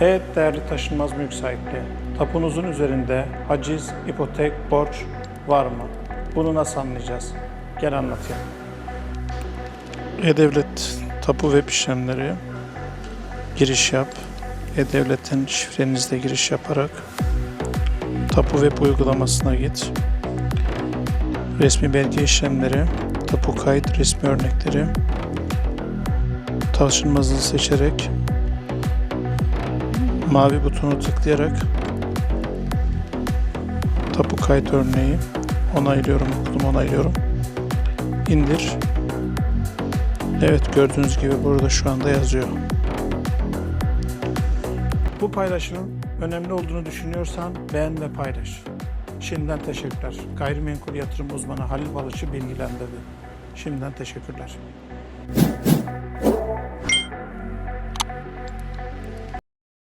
Evet değerli taşınmaz mülk sahipleri, tapunuzun üzerinde haciz, ipotek, borç var mı? Bunu nasıl anlayacağız? Gel anlatayım. E-Devlet tapu web işlemleri giriş yap. E-Devlet'in şifrenizle giriş yaparak tapu web uygulamasına git. Resmi belge işlemleri, tapu kayıt resmi örnekleri, taşınmazı seçerek mavi butonu tıklayarak tapu kayıt örneği onaylıyorum, okudum onaylıyorum. İndir. Evet gördüğünüz gibi burada şu anda yazıyor. Bu paylaşımın önemli olduğunu düşünüyorsan beğen ve paylaş. Şimdiden teşekkürler. Gayrimenkul yatırım uzmanı Halil Balıç'ı bilgilendirdi. Şimdiden teşekkürler.